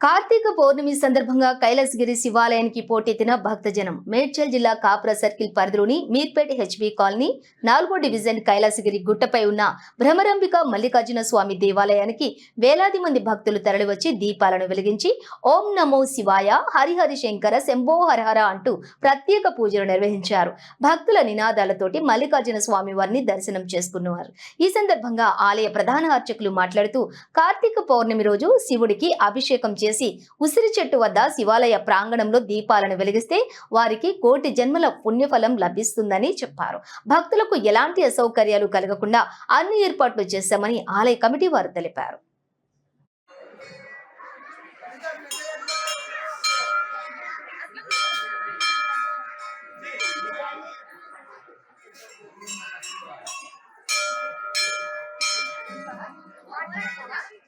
కార్తీక పౌర్ణమి సందర్భంగా కైలాసగిరి శివాలయానికి పోటెత్తిన భక్తజనం మేడ్చల్ జిల్లా కాపుర సర్కిల్ పరిధిలోని మీర్పేట హెచ్బి కాలనీ నాలుగో డివిజన్ కైలాసగిరి గుట్టపై ఉన్న భ్రమరంబిక మల్లికార్జున స్వామి దేవాలయానికి వేలాది మంది భక్తులు తరలివచ్చి దీపాలను వెలిగించి ఓం నమో శివాయ హరిహరి శంకర శంభో హరహర అంటూ ప్రత్యేక పూజలు నిర్వహించారు. భక్తుల నినాదాలతోటి మల్లికార్జున స్వామి వారిని దర్శనం చేసుకున్నారు. ఈ సందర్భంగా ఆలయ ప్రధాన అర్చకులు మాట్లాడుతూ కార్తీక పౌర్ణమి రోజు శివుడికి అభిషేకం చేసి చేసి ఉసిరి చెట్టు వద్ద శివాలయ ప్రాంగణంలో దీపాలను వెలిగిస్తే వారికి కోటి జన్మల పుణ్యఫలం లభిస్తుందని చెప్పారు భక్తులకు ఎలాంటి అసౌకర్యాలు కలగకుండా అన్ని ఏర్పాట్లు చేశామని ఆలయ కమిటీ వారు తెలిపారు Thank you.